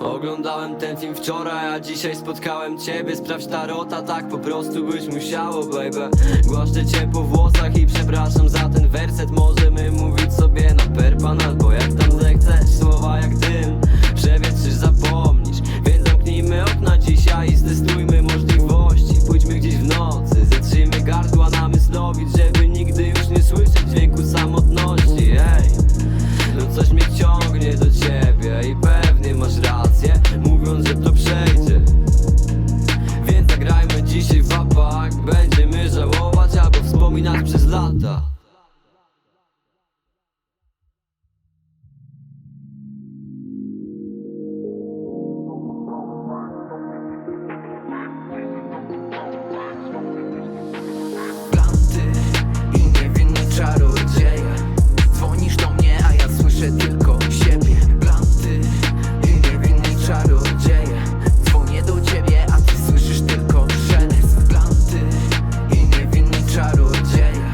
Oglądałem ten film wczoraj, a dzisiaj spotkałem ciebie. Sprawdź tarota, tak po prostu byś musiało, baby. Głaszczę cię po włosach i przepraszam za ten werset Może dzisiaj i zdestujmy możliwości Pójdźmy gdzieś w nocy, zetrzyjmy gardła namyslowić Żeby nigdy już nie słyszeć dźwięku samotności. Ej, no coś mnie ciągnie do ciebie i pewnie masz rację Mówiąc, że to przejdzie. Więc zagrajmy dzisiaj w apak Będziemy żałować albo wspominać przez lata słyszę tylko siebie. Planty i niewinni czarodzieje. Dzwonię do ciebie, a ty słyszysz tylko szelest. Planty i niewinni czarodzieje.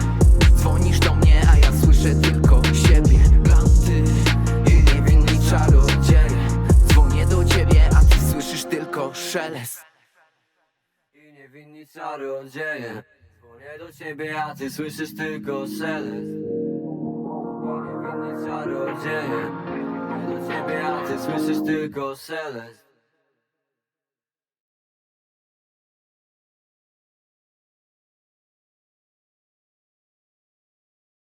Dzwonisz do mnie, a ja słyszę tylko siebie. Planty i niewinni czarodzieje. Dzwonię do ciebie, a ty słyszysz tylko szelest. I niewinni czarodzieje. Dzwonię do ciebie, a ty słyszysz tylko szelest Czarodzieje Dzwonię do ciebie, ty słyszysz tylko szelest